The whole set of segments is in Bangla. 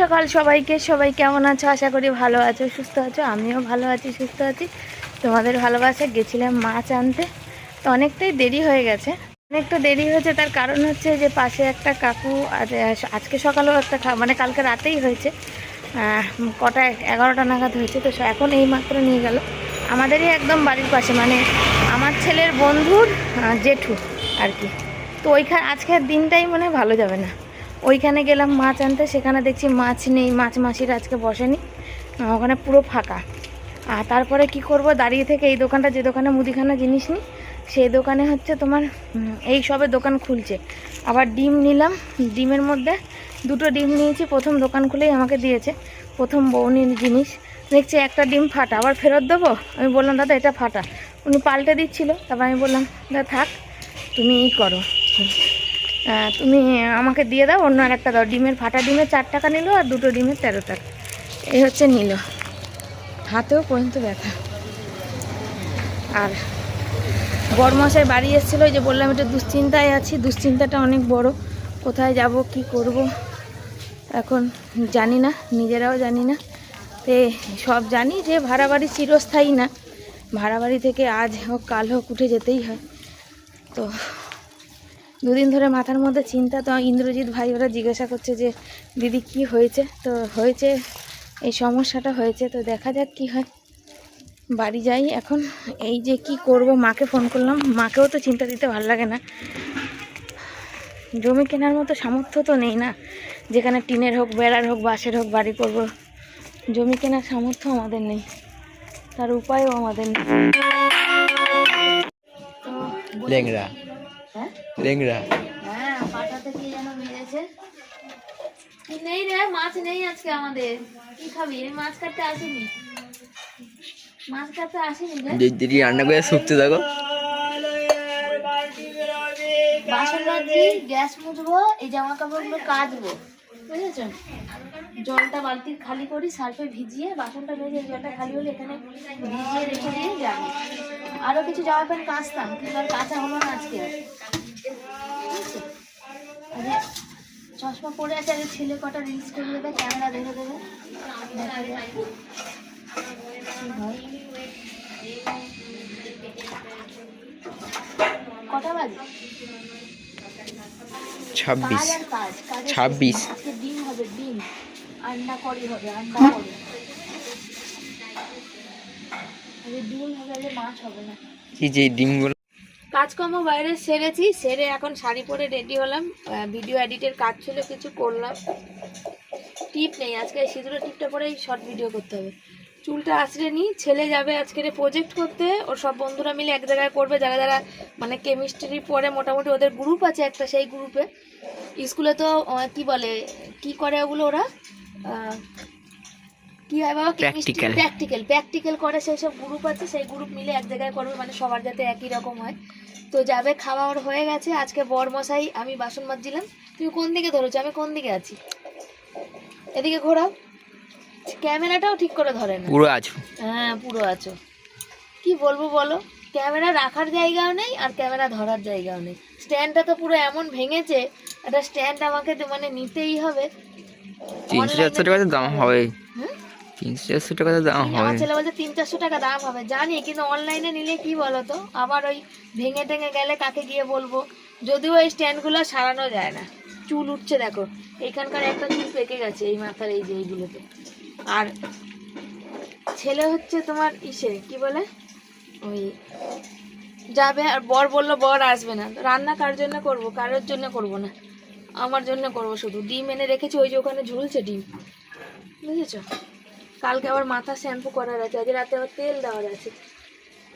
সকাল সবাইকে, সবাই কেমন আছো? আশা করি ভালো আছো, সুস্থ আছো, আমিও ভালো আছি, সুস্থ আছি। তোমাদের ভালোবাসা গেছিলাম মাছ আনতে। তো অনেকটাই দেরি হয়ে গেছে। অনেকটা দেরি হয়েছে, তার কারণ হচ্ছে যে পাশে একটা কাকু আজ, আজকে সকালেও একটা মানে কালকে রাতেই হয়েছে। কটা, এগারোটা নাগাদ হয়েছে, তো এখন এই মাত্র নিয়ে গেল। আমাদেরই একদম বাড়ির পাশে মানে আমার ছেলের বন্ধুর জেঠু আর কি। তো ওইখানে, আজকের দিনটাই মনে ভালো যাবে না। ওইখানে গেলাম মাছ আনতে, সেখানে দেখছি মাছ নেই, মাছ মাসির আজকে বসেনি। ওখানে পুরো ফাঁকা। আর তারপরে কি করব, দাঁড়িয়ে থেকে এই দোকানটা, যে দোকানে মুদিখানা জিনিস নিই, সেই দোকানে হচ্ছে তোমার এই সবে দোকান খুলছে। আবার ডিম নিলাম, ডিমের মধ্যে দুটো ডিম নিয়েছি, প্রথম দোকান খুলেই আমাকে দিয়েছে, প্রথম বৌনির জিনিস। দেখছি একটা ডিম ফাটা, আবার ফেরত দেবো? আমি বললাম, দাদা, এটা ফাটা। উনি পাল্টে দিচ্ছিল, তারপর আমি বললাম, দাদা, থাক, তুমি ই করো। তুমি আমাকে দিয়ে দাও, অন্য আর একটা দাও। ডিমের ফাটা ডিমের চার টাকা নিল আর দুটো ডিমের তেরো টাকা। এই হচ্ছে নিল। হাতেও পর্যন্ত ব্যথা। আর বড়মশাই বাড়ি এসেছিল যে বললাম একটু দুশ্চিন্তায় আছি, দুশ্চিন্তাটা অনেক বড়। কোথায় যাব, কি করব? এখন জানি না, নিজেরাও জানি না। তে সব জানি যে ভাড়া বাড়ি চিরস্থায়ী না। ভাড়া বাড়ি থেকে আজ হোক, কাল হোক, উঠে যেতেই হয়। তো দুদিন ধরে মাথার মধ্যে চিন্তা, তো ইন্দ্রজিৎ ভাই ওরা জিজ্ঞাসা করছে যে, দিদি, কি হয়েছে? তো হয়েছে, এই সমস্যাটা হয়েছে, তো দেখা যাক কি হয়। বাড়ি যাই এখন। এই যে কি করব, মাকে ফোন করলাম। মাকেও তো চিন্তা দিতে ভালো লাগে না। জমি কেনার মতো সামর্থ্য তো নেই না। যেখানে টিনের হোক, বেড়ার হোক, বাঁশের হোক, বাড়ি করব। জমি কেনার সামর্থ্য আমাদের নেই। তার উপায়ও আমাদের নেই। লেংরা হ্যাঁ পাটাতে কি যেন মেরেছে। নেই রে মাছ নেই আজকে আমাদের। কি খাবি? আমি মাছ কাটতে আসিনি। মাছ কাটতে আসিনি রে। যে দিদি রান্না করে শুকতে থাকো বাসন রাখছি গ্যাস মুছবো এই জামা কাপড়গুলো কাচবো। বুঝেছ? জলটা বালতির খালি করি সার্ফে ভিজিয়ে বাসনটা ভেজে জলটা খালি হলে এখানে ভিজিয়ে রেখে দিয়ে যাব। আরও কিছু জামা প্যান্ট কাচতাম কিন্তু আর কাঁচা হলো না আজকে। আরে চশমা পরে আছে আরে ছেলে কটা রিলস করে দেবে ক্যামেরা ধরে দেবে। কটা বাজে? ছাব্বিশ। ছাব্বিশ। ডিম হবে ডিম। আন্ডা করি হবে আন্ডা করি। ডিম হবে মাছ হবে না। এই যে ডিমগুলো কাজকর্ম বাইরে সেরেছি, সেরে এখন শাড়ি পরে রেডি হলাম। ভিডিও এডিটের কাজ ছিল, কিছু করলাম। টিপ নেই, আজকে সিঁদুরের টিপটা পরেই শর্ট ভিডিও করতে হবে। চুলটা আঁচড়ে নিই, ছেলে যাবে আজকের প্রজেক্ট করতে, ওর সব বন্ধুরা মিলে এক জায়গায় করবে, যারা যারা মানে কেমিস্ট্রি পড়ে, মোটামুটি ওদের গ্রুপ আছে একটা, সেই গ্রুপে স্কুলে তো কি বলে, কি করে ওগুলো ওরা? কি হয় বাবা? Practical. প্র্যাকটিক্যাল প্র্যাকটিক্যাল করে সেই সব গ্রুপ আছে সেই গ্রুপ মিলে এক জায়গায় করবে মানে সবার যাতে একই রকম হয়। তো যাবে খাওয়া ওর হয়ে গেছে আজকে বর মশাই আমি বাসন মাজছিলাম। তুমি কোন দিকে ধরেছো আমি কোন দিকে আছি? এদিকে ঘোরাও। ক্যামেরাটাও ঠিক করে ধরে না। পুরো আছো। হ্যাঁ পুরো আছো। কি বলব বলো? ক্যামেরা রাখার জায়গাও নেই আর ক্যামেরা ধরার জায়গাও নেই। স্ট্যান্ডটা তো পুরো এমন ভেঙেছে একটা স্ট্যান্ড আমাকে তো মানে নিতেই হবে। তিনশো চারশো টাকা দাম হবে তিনশো চারশো টাকা দাম আমার হবে। ছেলে বলছে তিন চারশো টাকা দাম হবে জানি কিন্তু অনলাইনে নিলে কি বলতো? আবার ওই ভেঙে টেঙে গেলে কাকে গিয়ে বলব? যদিও এই স্ট্যান্ডগুলো সারানো যায় না। চুল উঠছে দেখো এইখানকার একটা চুল পেকে গেছে এই মাথার এই যে এইগুলোতে। আর ছেলে হচ্ছে তোমার ইসে কি বলে? ওই যাবে আর বর বলল বর আসবে না। রান্না কার জন্য করব? কারোর জন্য করব না। আমার জন্য করব শুধু। ডিম এনে রেখেছি ওই যে ওখানে ঝুলছে ডিম। বুঝেছ? কালকে আবার মাথা শ্যাম্পু করার আছে আজ রাতে আবার তেল দেওয়ার আছে।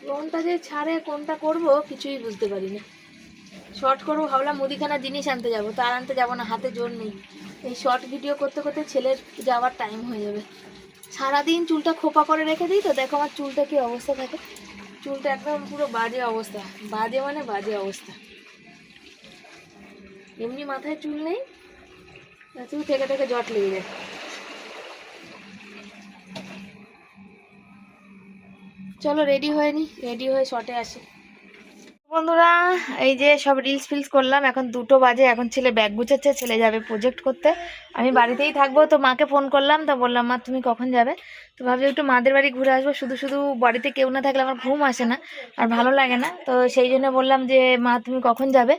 কোনটা যে ছাড়ে, কোনটা করব, কিছুই বুঝতে পারি না শর্ট করব, ভাবলাম মুদিখানা জিনিস আনতে যাব তার আনতে যাব না, হাতে জোর নেই। এই শর্ট ভিডিও করতে করতে ছেলের যাওয়ার টাইম হয়ে যাবে। সারাদিন চুলটা খোপা করে রেখে দিই তো, দেখো আমার চুলটা কী অবস্থা থাকে চুলটা একদম পুরো বাজে অবস্থা, বাজে মানে বাজে অবস্থা। এমনি মাথায় চুল নেই চুল থেকে থেকে জট লেগে যায়। চলো রেডি হয়ে নি। রেডি হয়ে শর্টে আসি। বন্ধুরা, এই যে সব রিলস ফিলস করলাম, এখন দুটো বাজে, এখন ছেলে ব্যাগ গুছাচ্ছে, ছেলে যাবে প্রজেক্ট করতে। আমি বাড়িতেই থাকব, তো মাকে ফোন করলাম, তো বললাম, মা, তুমি কখন যাবে? তো ভাবছি একটু মাদের বাড়ি ঘুরে আসব, শুধু শুধু বাড়িতে কেউ না থাকলে আমার ঘুম আসে না, আর ভালো লাগে না। তো সেই জন্য বললাম যে, মা, তুমি কখন যাবে?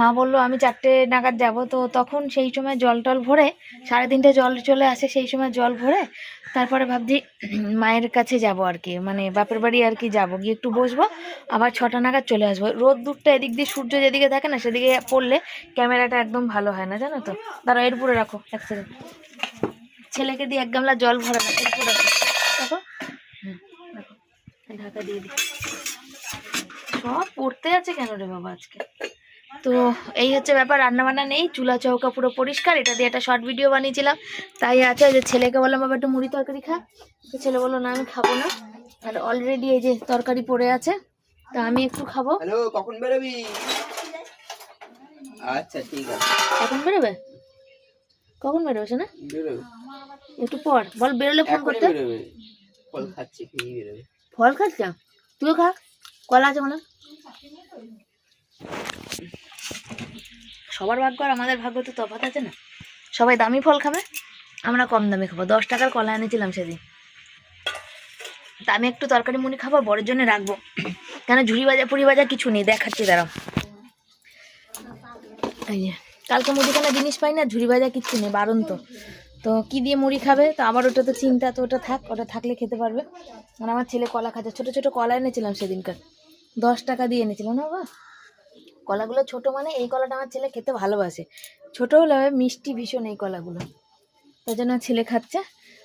মা বলল, আমি চারটে নাগাদ যাব। তো তখন সেই সময় জল টল ভরে, সাড়ে তিনটে জল চলে আসে, সেই সময় জল ভরে তারপরে ভাবছি, মায়ের কাছে যাব আর কি মানে বাপের বাড়ি আর কি যাব। গিয়ে একটু বসবো, আবার ছটা নাগাদ চলে আসব। রোদ দুধটা এদিক দিয়ে, সূর্য যেদিকে থাকে না সেদিকে পড়লে ক্যামেরাটা একদম ভালো হয় না, জানো তো? দাঁড়াও এর উপরে রাখো, এক সেকেন্ড ছেলেকে দিয়ে এক গামলা জল ভরা না রাখো। দেখো? ঢাকা দিয়ে দিই। সব পড়তে আছে কেন রে বাবা আজকে? তো এই হচ্ছে ব্যাপার রান্নাবান্না নেই চুলা চৌকা পুরো পরিষ্কার এটা দিয়ে একটা শর্ট ভিডিও বানিয়েছিলাম। তাই আছে যে ছেলেকে বললাম বাবা একটু মুড়ি তরকারি খা। তো ছেলে বলল না আমি খাব না। আর অলরেডি এই যে তরকারি পড়ে আছে তা আমি একটু খাব। কখন বেরোবি? আচ্ছা ঠিক আছে। কখন বেরোবে? কখন বেরোবে না একটু পর বল বেরোলে ফোন করতে। ফল খাচ্ছি খেয়ে ফল খাচ্ছ তুইও খা কলা আছে মনে? সবার ভাগ্য আর আমাদের ভাগ্য তো তফাৎ আছে না। সবাই দামি ফল খাবে, আমরা কম দামি খাব। দশ টাকার কলা এনেছিলাম সেদিন। তা আমি একটু তরকারি মুড়ি খাব বড়ের জন্য রাখব। কেন ঝুড়ি ভাজা, পুরি ভাজা কিছু নেই, দেখাচ্ছি, দাঁড়াও। কালকে মুদিখানা জিনিস পাই না, ঝুড়ি ভাজা কিচ্ছু নেই বারণ তো তো কী দিয়ে মুড়ি খাবে, তো আবার ওটা তো চিন্তা, তো ওটা থাক, ওটা থাকলে খেতে পারবে। আর আমার ছেলে কলা খাচ্ছে, ছোটো ছোটো কলা এনেছিলাম সেদিনকার। দশ টাকা দিয়ে এনেছিলাম না বাবা? কলাগুলো ছোট মানে এই কলাটা আমার ছেলে খেতে ভালোবাসে। ছোট হলে মিষ্টি ভীষণ এই কলাগুলো। তাই জন্য ছেলে খাচ্ছে।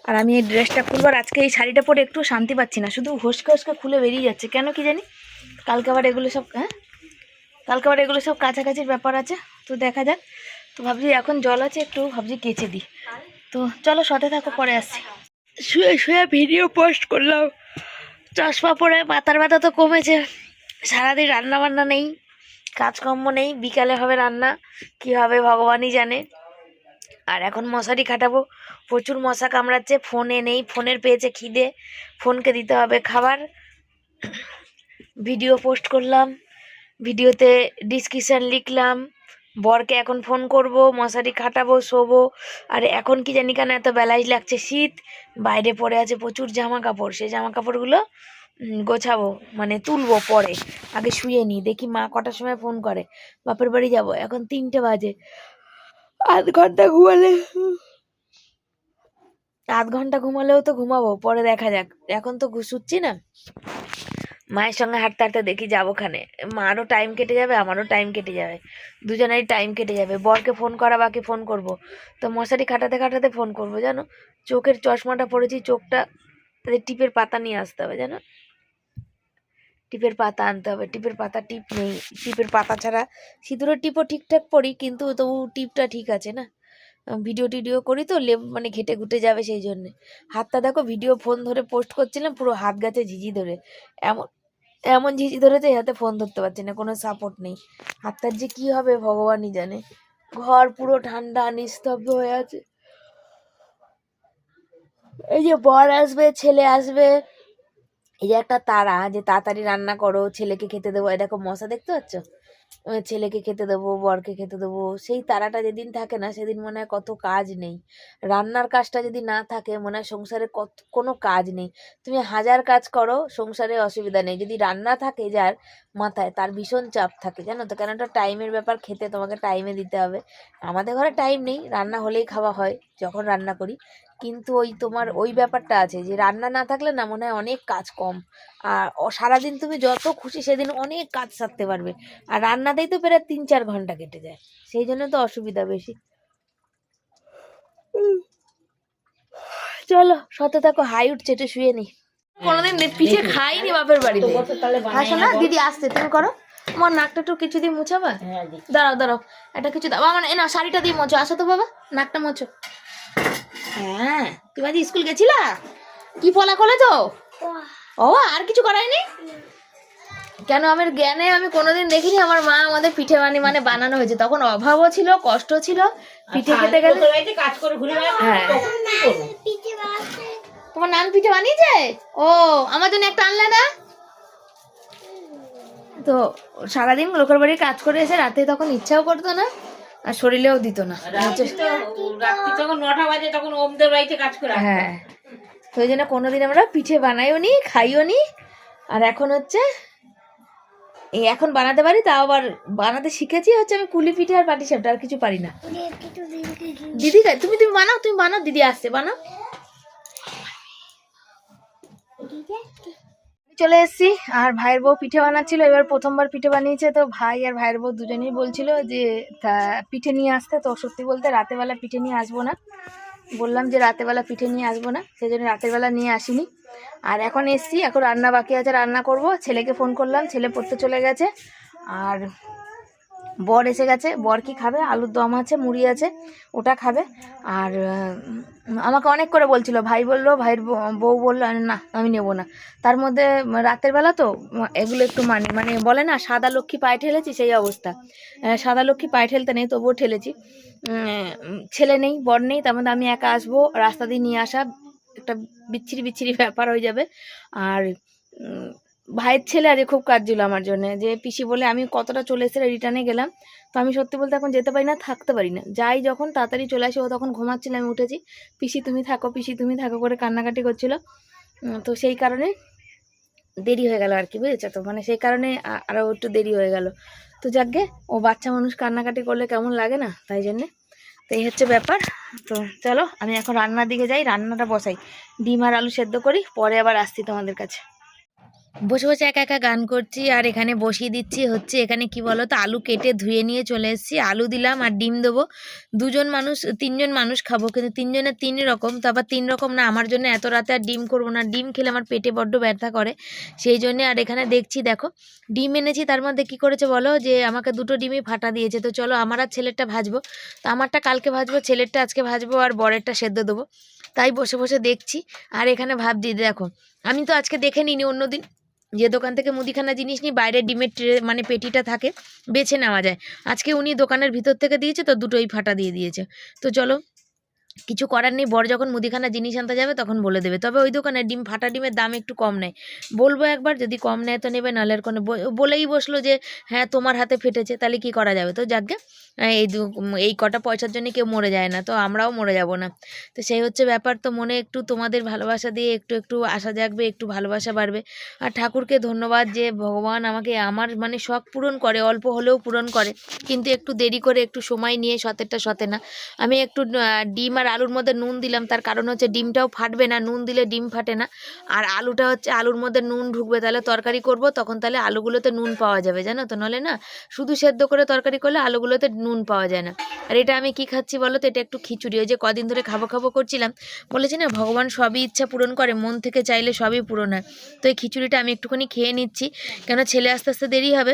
আর আমি এই ড্রেসটা খুলবো আর আজকে এই শাড়িটা পরে একটু শান্তি পাচ্ছি না। শুধু হসকে হসকে খুলে বেরিয়ে যাচ্ছে। কেন কি জানি? কালকে আবার এগুলো সব হ্যাঁ? কালকে আবার এগুলো সব কাছাকাছির ব্যাপার আছে। তো দেখা যাক। তো ভাবছি এখন জল আছে একটু, ভাবছি কেচে দিই। তো চলো সাথে থাকো, পরে আসছি। শুয়ে শুয়ে ভিডিও পোস্ট করলাম। চশমা পরে মাথার ব্যথা তো কমেছে। সারাদিন রান্না বান্না নেই। কাজকর্ম নেই, বিকালে হবে রান্না, কি হবে ভগবানই জানে। আর এখন মশারি খাটাবো, প্রচুর মশা কামড়াচ্ছে, ফোনে নেই, ফোনের পেয়েছে খিদে, ফোনকে দিতে হবে খাবার। ভিডিও পোস্ট করলাম, ভিডিওতে ডিসক্রিপশান লিখলাম, বরকে এখন ফোন করব, মশারি খাটাবো, শোবো, আর এখন কি জানি কেন এত বেলাই লাগছে শীত, বাইরে পড়ে আছে প্রচুর জামা কাপড় সেই জামা কাপড়গুলো গোছাবো মানে তুলবো পরে। আগে শুয়ে নিই দেখি মা কটার সময় ফোন করে। বাপের বাড়ি যাব, এখন তিনটে বাজে। আধ ঘণ্টা ঘুমালে। আধ ঘণ্টা ঘুমালেও তো ঘুমাবো, পরে দেখা যাক। এখন তো ঘুষুচ্ছি না। মায়ের সঙ্গে হাঁটতে হাঁটতে দেখি যাবোখানে মারও টাইম কেটে যাবে, আমারও টাইম কেটে যাবে। দুজনেরই টাইম কেটে যাবে। বরকে ফোন করা, বাকি ফোন করব। তো মশারি খাটাতে খাটাতে ফোন করব, জানো? চোখের চশমাটা পড়েছি চোখটা তাদের টিপের পাতা নিয়ে আসতে হবে, জানো? টিপের পাতা আনতে হবে। টিপের পাতা টিপ নেই। টিপের পাতা ছাড়া সিঁদুরের টিপও ঠিকঠাক পড়ি, কিন্তু তবু টিপটা ঠিক আছে না? ভিডিও টিডিও করি তো লেপ মানে ঘেটে ঘুটে যাবে সেই জন্যে। হাতটা দেখো, ভিডিও ফোন ধরে পোস্ট করছিলাম, পুরো হাত গাছে ঝিঝি ধরে। এমন এমন ঝিঝি ধরেছে হাতে ফোন ধরতে পারছি না, কোনো সাপোর্ট নেই। হাতটার যে কি হবে ভগবানই জানে। ঘর পুরো ঠান্ডা, নিস্তব্ধ হয়ে আছে। এই যে বর আসবে, ছেলে আসবে এই যে একটা তারা যে তাড়াতাড়ি রান্না করো, ছেলেকে খেতে দেবো দেখো মশা দেখতে পাচ্ছ? ছেলেকে খেতে দেবো, বরকে খেতে দেবো, সেই তারাটা যেদিন থাকে না, সেদিন মনে হয় কত কাজ নেই। রান্নার কাজটা যদি না থাকে, মনে হয় সংসারে কত, কোনো কাজ নেই। তুমি হাজার কাজ করো, সংসারে অসুবিধা নেই। যদি রান্না থাকে যার মাথায়, তার ভীষণ চাপ থাকে, জানো তো? কেন একটা টাইমের ব্যাপার, খেতে তোমাকে টাইমে দিতে হবে। আমাদের ঘরে টাইম নেই, রান্না হলেই খাওয়া হয়, যখন রান্না করি। কিন্তু ওই তোমার ওই ব্যাপারটা আছে যে রান্না না থাকলে না মনে হয় অনেক কাজ কম। আর সারাদিন তুমি যত খুশি সেদিন অনেক কাজ সারতে পারবে। আর রান্নাতেই তো প্রায় তিন চার ঘণ্টা কেটে যায়। সেই জন্য তো অসুবিধা বেশি। চলো সতে থাকো হাই উঠছে একটু শুয়ে নি কোনোদিন পিঠে খাইনি বাপের বাড়িতে। আসো না দিদি আসতে তুমি করো। আমার নাকটা একটু কিছু দিয়ে মুছাবা? দাঁড়াও দাঁড়াও একটা কিছু দাও। আমার এ না শাড়িটা দিয়ে মোছো। আসো তো বাবা নাকটা মোছো। হ্যাঁ তুমি আজ স্কুল গেছিলা? কি ফলা করেছ? ও আর কিছু করায়নি? কেন আমার জ্ঞানে আমি কোনোদিন দেখিনি আমার মা আমাদের পিঠে বানি মানে বানানো হয়েছে। তখন অভাবও ছিল কষ্ট ছিল পিঠে খেতে গেলে কাজ করে ঘুরে হ্যাঁ। তোমার নান পিঠে বানিয়েছে? ও আমার জন্য একটা আনলে না? তো সারাদিন লোকের বাড়ি কাজ করে এসে রাতে তখন ইচ্ছাও করতো না। আর শরীরেও দিত না। যখন নটা বাজে তখন ওমদের বাড়িতে কাজ করে হ্যাঁ। তো ওই জন্য কোনোদিন আমরা পিঠে বানাইও নি খাইও নি। আর এখন হচ্ছে এই এখন বানাতে পারি তাও আবার বানাতে শিখেছি হচ্ছে আমি কুলি পিঠে আর পাটি সাপটা আর কিছু পারি না। দিদি তুমি তুমি বানাও তুমি বানাও দিদি আসছে বানাও। চলে এসেছি, আর ভাইয়ের বউ পিঠে বানাচ্ছিল, এবার প্রথমবার পিঠে বানিয়েছে, তো ভাই আর ভাইয়ের বউ দুজনেই বলছিল যে পিঠে নিয়ে আসতে, তো সত্যি বলতে রাতেবেলা পিঠে নিয়ে আসব না। বললাম যে রাতেবেলা পিঠে নিয়ে আসব না সেই জন্য রাতের বেলা নিয়ে আসিনি। আর এখন এসছি, এখন রান্না বাকি আছে, রান্না করব। ছেলেকে ফোন করলাম, ছেলে পড়তে চলে গেছে, আর বর এসে গেছে। বর কি খাবে? আলুর দম আছে, মুড়ি আছে, ওটা খাবে। আর আমাকে অনেক করে বলছিল। ভাই বলল, ভাইয়ের বউ- বলল, না, আমি নেব না। তার মধ্যে, রাতের বেলা তো, এগুলো একটু মানে মানে বলে না, সাদা লক্ষ্মী পায়ে ঠেলেছি, সেই অবস্থা। সাদা লক্ষ্মী পায়ে ঠেলতে নেই, তবুও ঠেলেছি। ছেলে নেই, বর নেই, তার মধ্যে আমি একা আসব, রাস্তা দিয়ে নিয়ে আসা, একটা বিচ্ছিরি বিচ্ছিরি ব্যাপার হয়ে যাবে। আর ভাইয়ের ছেলে আজ খুব কাজ ছিল আমার জন্য যে, পিসি বলে আমি কতটা চলে এসে রিটার্নে গেলাম, তো আমি সত্যি বলতে এখন যেতে পারি না, থাকতে পারি না। যাই যখন তাড়াতাড়ি চলে আসি, ও তখন ঘুমাচ্ছিল, আমি উঠেছি, পিসি তুমি থাকো, পিসি তুমি থাকো করে কান্নাকাটি করছিল। তো সেই কারণে দেরি হয়ে গেল আর কি বুঝেছ তো? মানে সেই কারণে আরও একটু দেরি হয়ে গেল। তো যাকগে ও বাচ্চা মানুষ কান্নাকাটি করলে কেমন লাগে না, তাই জন্যে। তো এই হচ্ছে ব্যাপার। তো চলো, আমি এখন রান্নার দিকে যাই, রান্নাটা বসাই। ডিম আর আলু সেদ্ধ করি, পরে আবার আসছি তোমাদের কাছে। বসে বসে একা একা গান করছি আর এখানে বসিয়ে দিচ্ছি হচ্ছে এখানে কি বলো তো আলু কেটে ধুয়ে নিয়ে চলে এসেছি। আলু দিলাম আর ডিম দেবো। দুজন মানুষ, তিনজন মানুষ খাব। কিন্তু তিনজনের তিন রকম, তো আবার তিন রকম না। আমার জন্য এত রাতে আর ডিম করব না। ডিম খেলে আমার পেটে বড্ড ব্যথা করে। সেই জন্যে আর এখানে দেখছি, দেখো, ডিম এনেছি, তার মধ্যে কি করেছে বলো? যে আমাকে দুটো ডিমই ফাটা দিয়েছে। তো চলো, আমার আর ছেলেরটা ভাজবো। তো আমারটা কালকে ভাজবো, ছেলেরটা আজকে ভাজবো আর বরেরটা সেদ্ধ দেবো। তাই বসে বসে দেখছি। আর এখানে ভাবছি, দেখো, আমি তো আজকে দেখে নিইনি, অন্যদিন যে দোকান থেকে মুদিখানা জিনিস নিই বাইরে ডিমের ট্রে মানে পেটিটা থাকে, বেছে নেওয়া যায়। আজকে উনি দোকানের ভিতর থেকে দিয়েছে, তো দুটোই ফাটা দিয়ে দিয়েছে। তো চলো কিছু করার নেই। বর যখন মুদিখানা জিনিস আনতে যাবে তখন বলে দেবে। তবে ওই দোকানে ডিম ফাটা ডিমের দাম একটু কম নেয়। বলব একবার যদি কম নেয় তো নেবে নাহলে আর কোনো বলেই বসল যে হ্যাঁ তোমার হাতে ফেটেছে তাহলে কি করা যাবে? তো আহ, এই এই কটা পয়সার জন্য কেউ মরে যায় না তো আমরাও মরে যাব না। তো সেই হচ্ছে ব্যাপার তো মনে একটু তোমাদের ভালোবাসা দিয়ে একটু একটু আশা জাগবে একটু ভালোবাসা বাড়বে। আর ঠাকুরকে ধন্যবাদ যে ভগবান আমাকে আমার মানে শখ পূরণ করে অল্প হলেও পূরণ করে। কিন্তু একটু দেরি করে একটু সময় নিয়ে সতেরটা সতে না আমি একটু ডিম আর আলুর মধ্যে নুন দিলাম, তার কারণ হচ্ছে ডিমটাও ফাটবে না, নুন দিলে ডিম ফাটে না। আর আলুটা হচ্ছে, আলুর মধ্যে নুন ঢুকবে, তাহলে তরকারি করব, তখন তাহলে আলুগুলোতে নুন পাওয়া যাবে, জানো তো? নলে না, শুধু সেদ্ধ করে তরকারি করলে আলুগুলোতে নুন পাওয়া যায় না। আর এটা আমি কি খাচ্ছি বলো তো? এটা একটু খিচুড়ি, ওই যে কদিন ধরে খাব খাব করছিলাম। বলেছি না, ভগবান সবই ইচ্ছা পূরণ করে, মন থেকে চাইলে সবই পূরণ হয়। তো এই খিচুড়িটা আমি একটুখানি খেয়ে নিচ্ছি, কেন ছেলে আস্তে আস্তে দেরি হবে।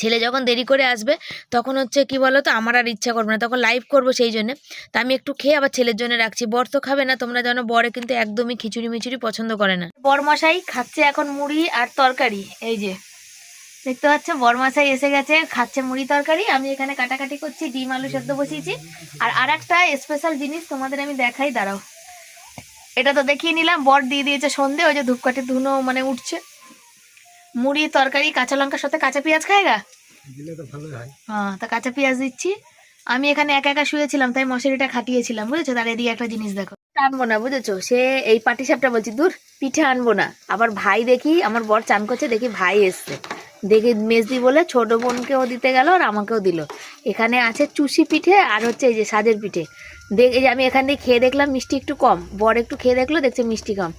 ছেলে যখন দেরি করে আসবে, তখন হচ্ছে কি বলো তো আমার আর ইচ্ছা করবে না। তখন লাইভ করব সেই জন্য। তা আমি একটু খেয়ে আবার ছেলের জন্য রাখছি। বর তো খাবে না, তোমরা জানো বরে কিন্তু একদমই খিচুড়ি মিচুড়ি পছন্দ করে না। বরমশাই খাচ্ছে এখন মুড়ি আর তরকারি, এই যে। দেখতে পাচ্ছ বরমাসাই এসে গেছে, খাচ্ছে মুড়ি তরকারি। আমি এখানে কাটাকাটি করছি, ডিম আলু সেদ্ধ বসিয়েছি। আর আর একটা স্পেশাল জিনিস তোমাদের আমি দেখাই, দাঁড়াও। এটা তো দেখিয়ে নিলাম, বর দিয়ে দিয়েছে সন্ধে, ওই যে ধূপকাঠি ধুনো মানে উঠছে। মুড়ি তরকারি কাঁচা লঙ্কার সাথে কাঁচা পেঁয়াজ খায়গা? দিলে তো ভালোই হয়। হ্যাঁ তা কাঁচা পেঁয়াজ দিচ্ছি। আমি এখানে একা একা শুয়েছিলাম তাই মশারিটা খাটিয়েছিলাম বুঝেছ? তার এদিকে একটা জিনিস দেখো। আনব না বুঝেছ? সে এই পাটি সাপটা বলছি দূর পিঠে আনব না। আবার ভাই দেখি আমার বর চান করছে দেখি ভাই এসছে। দেখি মেজদি বলে ছোট বোনকেও দিতে গেল আর আমাকেও দিল। এখানে আছে চুষি পিঠে আর হচ্ছে এই যে সাজের পিঠে। দেখ এই যে আমি এখান দিয়ে খেয়ে দেখলাম মিষ্টি একটু কম। বর একটু খেয়ে দেখল দেখছে মিষ্টি কম।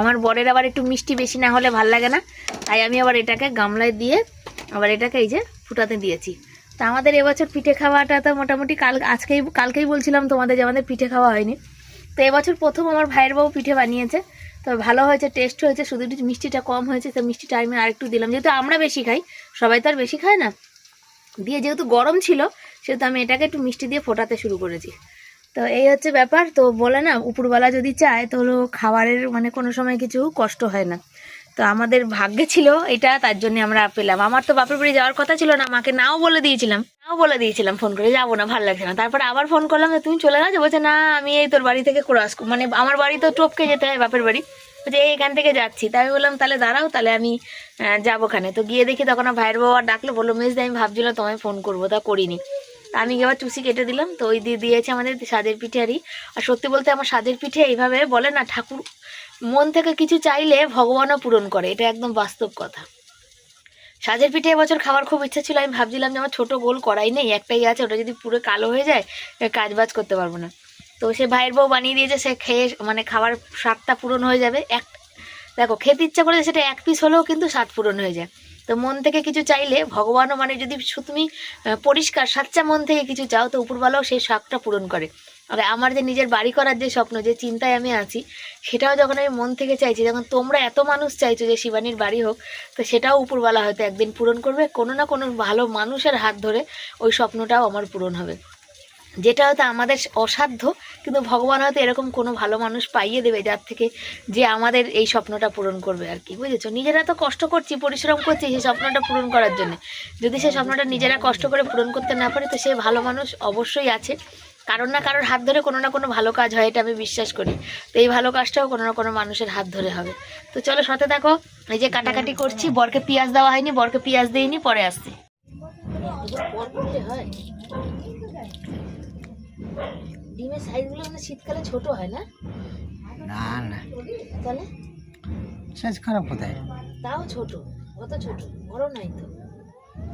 আমার বরের আবার একটু মিষ্টি বেশি না হলে ভালো লাগে না। তাই আমি আবার এটাকে গামলায় দিয়ে আবার এটাকে এই যে ফুটাতে দিয়েছি। তা আমাদের এবছর পিঠে খাওয়াটা তো মোটামুটি কাল, আজকেই, কালকেই বলছিলাম তোমাদের যে আমাদের পিঠে খাওয়া হয়নি। তো এবছর প্রথম আমার ভাইয়ের বাবু পিঠে বানিয়েছে। তো ভালো হয়েছে টেস্ট হয়েছে, শুধু একটু মিষ্টিটা কম হয়েছে তো মিষ্টিটা আমি আরেকটু দিলাম। যেহেতু আমরা বেশি খাই, সবাই তো আর বেশি খায় না। দিয়ে যেহেতু গরম ছিল, সেহেতু আমি এটাকে একটু মিষ্টি দিয়ে ফোটাতে শুরু করেছি। তো এই হচ্ছে ব্যাপার। তো বলে না উপরবেলা যদি চায় তো হলো খাবারের মানে কোনো সময় কিছু কষ্ট হয় না। তো আমাদের ভাগ্যে ছিল এটা, তার জন্য আমরা পেলাম। আমার তো বাপের বাড়ি যাওয়ার কথা ছিল না আমাকে নাও বলে দিয়েছিলাম। নাও বলে দিয়েছিলাম ফোন করে, যাব না, ভালো লাগছে না। তারপরে আবার ফোন করলাম যে, তুমি চলে গেছো বলছে, না, আমি এই তোর বাড়ি থেকে ক্রস মানে আমার বাড়ি তো টপকে যেতে হয় বাপের বাড়ি। এই এখান থেকে যাচ্ছি। তাই আমি বললাম, তাহলে দাঁড়াও, তাহলে আমি যাব ওখানে। তো গিয়ে দেখি তখন ভাইয়ের বাবা ডাকলো, বলল, মেজদা, আমি ভাবছিলাম তোমায় ফোন করব, তা করিনি। তা আমি এবার চুষি কেটে দিলাম, তো ওই দিয়ে দিয়েছে আমাদের সাজের পিঠে আরই আর সত্যি বলতে আমার সাজের পিঠে এইভাবে বলে না, ঠাকুর মন থেকে কিছু চাইলে ভগবানও পূরণ করে, এটা একদম বাস্তব কথা। সাজের পিঠে এবছর খাওয়ার খুব ইচ্ছা ছিল, আমি ভাবছিলাম যে আমার ছোটো গোল করাই নেই, একটাই আছে, ওটা যদি পুরো কালো হয়ে যায় কাজ বাজ করতে পারব না। তো সে ভাইয়ের বউ বানিয়ে দিয়েছে, সে খেয়ে মানে খাবার স্বাদটা পূরণ হয়ে যাবে। এক, দেখো, খেতে ইচ্ছা করে সেটা এক পিস হলেও কিন্তু স্বাদ পূরণ হয়ে যায়। তো মন থেকে কিছু চাইলে ভগবানও মানে যদি তুমি পরিষ্কার, সাচ্চা মন থেকে কিছু চাও, তো উপরওয়ালাও সেই শখটা পূরণ করে। আর আমার যে নিজের বাড়ি করার যে স্বপ্ন, যে চিন্তায় আমি আছি, সেটাও যখন আমি মন থেকে চাইছি, যখন তোমরা এত মানুষ চাইছো যে শিবানীর বাড়ি হোক, তো সেটাও উপরওয়ালা হয়তো একদিন পূরণ করবে। কোনো না কোনো ভালো মানুষের হাত ধরে ওই স্বপ্নটাও আমার পূরণ হবে। যেটা হয়তো আমাদের অসাধ্য, কিন্তু ভগবান হয়তো এরকম কোনো ভালো মানুষ পাইয়ে দেবে যার থেকে যে আমাদের এই স্বপ্নটা পূরণ করবে আর কি, বুঝেছ? নিজেরা তো কষ্ট করছি, পরিশ্রম করছি সেই স্বপ্নটা পূরণ করার জন্য। যদি সেই স্বপ্নটা নিজেরা কষ্ট করে পূরণ করতে না পারে, তো সে ভালো মানুষ অবশ্যই আছে। কারোর না কারোর হাত ধরে কোনো না কোনো ভালো কাজ হয়, এটা আমি বিশ্বাস করি। তো এই ভালো কাজটাও কোনো না কোনো মানুষের হাত ধরে হবে। তো চলো সাথে দেখো এই যে কাটাকাটি করছি, বরকে পেঁয়াজ দেওয়া হয়নি, বরকে পেঁয়াজ দিইনি, পরে আসছি। ডিমের সাইজগুলো মানে শীতকালে ছোট হয় না? না না। তাহলে? সাইজ খারাপ কোথায়? তাও ছোট কত ছোট বড় নাই তো।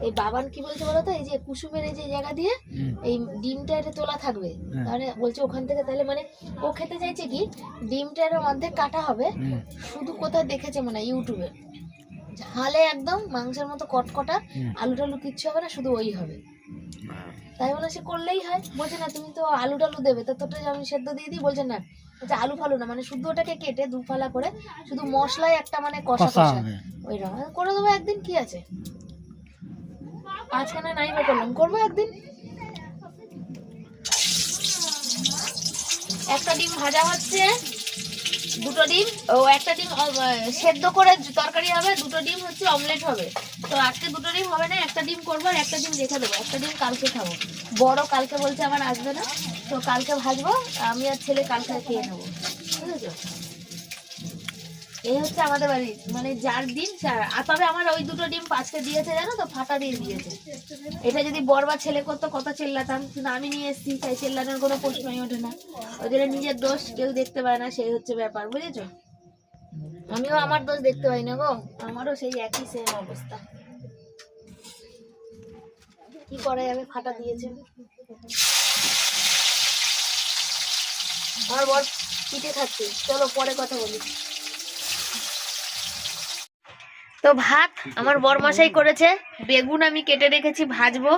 এই বাবান কি বলছে বলো তো? এই যে কুসুমের এই যে জায়গা দিয়ে এই ডিমটা এটা তোলা থাকবে। হ্যাঁ। তাহলে বলছে ওখান থেকে তাহলে মানে ও খেতে চাইছে কি? ডিমটা এর অর্ধেক কাটা হবে। শুধু কোথায় দেখেছে মানে ইউটিউবে। ঝালে একদম মাংসের মতো কটকটা আলু টালু কিচ্ছু হবে না শুধু ওই হবে। তাই বলে সে করলেই হয়। বলছে না তুমি তো আলু টালু দেবে। তো তোটা আমি সেদ্ধ দিয়ে দিই বলছে না বলছে আলু ফালু না। মানে শুদ্ধ ওটাকে কেটে দু ফালা করে শুধু মশলায় একটা মানে কষা কষা ওই রকম। করে দেবো একদিন কি আছে? আজকে না নাই বা করলাম। করব একদিন? একটা ডিম ভাজা হচ্ছে। দুটো ডিম ও একটা ডিম সেদ্ধ করে তরকারি হবে, দুটো ডিম হচ্ছে অমলেট হবে। তো আজকে দুটো ডিম হবে না, একটা ডিম করব আর একটা ডিম রেখে দেবো। একটা ডিম কালকে খাব। বড় কালকে বলছে আমার আসবে না, তো কালকে ভাজবো, আমি আর ছেলে কালকে খেয়ে নেব। বুঝেছ? এই হচ্ছে আমাদের বাড়ি। মানে যার আর তবে আমার ওই দুটো ডিম পাঁচকে দিয়েছে, জানো তো? ফাটা দিয়ে দিয়েছে। এটা যদি বর বা ছেলে করতো, কত চেল্লাতাম। কিন্তু আমি নিয়ে এসেছি, তাই চিল্লানোর কোনো প্রশ্নই ওঠে না। ওই জন্য নিজের দোষ কেউ দেখতে পায় না, সেই হচ্ছে ব্যাপার, বুঝেছ? আমিও আমার দোষ দেখতে পাই না গো। আমারও সেই একই সেম অবস্থা। কি করা যাবে? ফাটা দিয়েছে। আমার বর পিঠে খাচ্ছে চলো পরে কথা বলি। তো ভাত আমার বরমাসাই করেছে। বেগুন আমি কেটে রেখেছি, ভাজবো।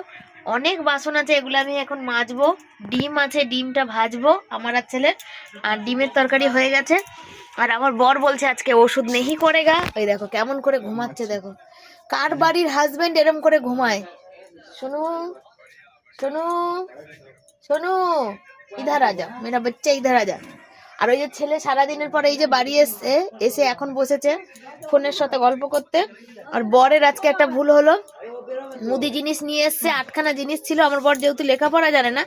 অনেক বাসন আছে, এগুলো আমি এখন মাজবো। ডিম আছে, ডিমটা ভাজবো আমার আর ছেলের। আর ডিমের তরকারি হয়ে গেছে। আর আমার বর বলছে আজকে ওষুধ নেহি করে গা। ওই দেখো কেমন করে ঘুমাচ্ছে, দেখো। কার বাড়ির হাজবেন্ড এরম করে ঘুমায়? শোনো শোনো শোনো। ইধার আজা মেরা বাচ্চা ইধার আজা আর ওই যে ছেলে সারাদিনের পরে এই যে বাড়ি এসছে, এসে এখন বসেছে ফোনের সাথে গল্প করতে। আর বরের আজকে একটা ভুল হলো। মুদি জিনিস নিয়ে এসছে, আটখানা জিনিস ছিল। আমার বর যেহেতু লেখাপড়া জানে না,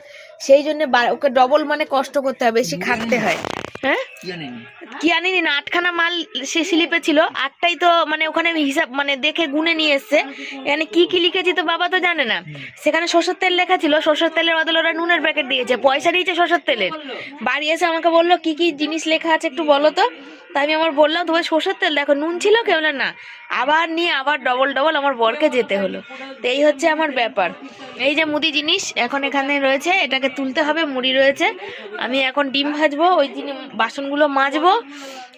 সেই জন্য ওকে ডবল মানে কষ্ট করতে হয়, বেশি খাটতে হয়। হ্যাঁ? কি আনিনি না আটখানা মাল সে স্লিপে ছিল। আটটাই তো মানে ওখানে হিসাব মানে দেখে গুনে নিয়ে এসছে। এখানে কি কি লিখেছি তো বাবা তো জানে না। সেখানে সরষের তেল লেখা ছিল। সরষের তেলের বদলে ওরা নুনের প্যাকেট দিয়েছে। পয়সা দিয়েছে সরষের তেলের। বাড়ি এসে আমাকে বলল কি কি জিনিস লেখা আছে একটু বলো তো? তাই আমি আমার বললাম, তোমার সরষের তেল দেখো, নুন ছিল কেউ না? আবার নিয়ে আবার ডবল ডবল আমার বরকে যেতে হলো। তো এই হচ্ছে আমার ব্যাপার। এই যে মুদি জিনিস এখন এখানে রয়েছে, এটাকে তুলতে হবে, মুড়ি রয়েছে। আমি এখন ডিম ভাজবো, ওই জিনিস বাসনগুলো মাজবো।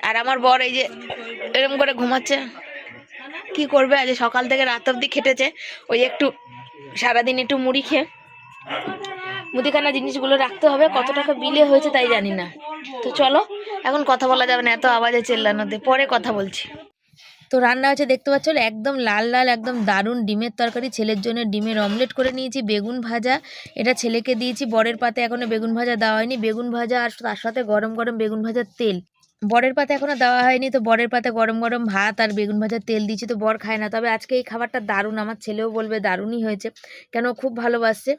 আর আমার বর এই যে এরকম করে ঘুমাচ্ছে। কি করবে? আজ সকাল থেকে রাত অবধি খেটেছে। ওই একটু সারাদিন একটু মুড়ি খেয়ে। মুদিখানা জিনিসগুলো রাখতে হবে, কত টাকা বিলে হয়েছে তাই জানি না। তো চলো, এখন কথা বলা যাবে না, এত আওয়াজে চেল্লানোতে পরে কথা বলছি। তো রান্না হচ্ছে দেখতে পাচ্ছ, একদম লাল লাল, একদম দারুণ ডিমের তরকারি, ছেলের জন্য ডিমের অমলেট করে নিয়েছি, বেগুন ভাজা, এটা ছেলেকে দিয়েছি, বরের পাতে এখনও বেগুন ভাজা দেওয়া হয়নি, বেগুন ভাজা আর তার সাথে গরম গরম বেগুন ভাজার তেল। বরের পাতে এখনও দেওয়া হয়নি, তো বরের পাতে গরম গরম ভাত আর বেগুন ভাজার তেল দিচ্ছি তো বর খায় না। তবে আজকে এই খাবারটা দারুণ, আমার ছেলেও বলবে দারুণই হয়েছে, কেন খুব ভালোবাসছে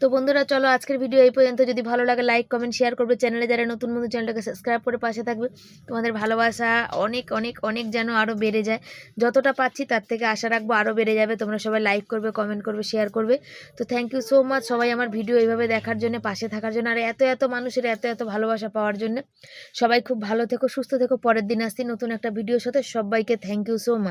তো বন্ধুরা, চলো আজকের ভিডিও এই পর্যন্ত। যদি ভালো লাগে লাইক কমেন্ট শেয়ার করবে। চ্যানেলে যারা নতুন বন্ধু চ্যানেলটাকে সাবস্ক্রাইব করে পাশে থাকবে। তোমাদের ভালোবাসা অনেক অনেক অনেক যেন আরও বেড়ে যায়। যতটা পাচ্ছি, তার থেকে আশা রাখব আরও বেড়ে যাবে। তোমরা সবাই লাইক করবে কমেন্ট করবে শেয়ার করবে। তো থ্যাংক ইউ সো মাচ সবাই আমার ভিডিও এইভাবে দেখার জন্য, পাশে থাকার জন্য, আর এত এত মানুষের এত এত ভালোবাসা পাওয়ার জন্য। সবাই খুব ভালো থেকো সুস্থ থেকো পরের দিন আসছি নতুন একটা ভিডিওর সাথে। সবাইকে থ্যাংক ইউ সো মাচ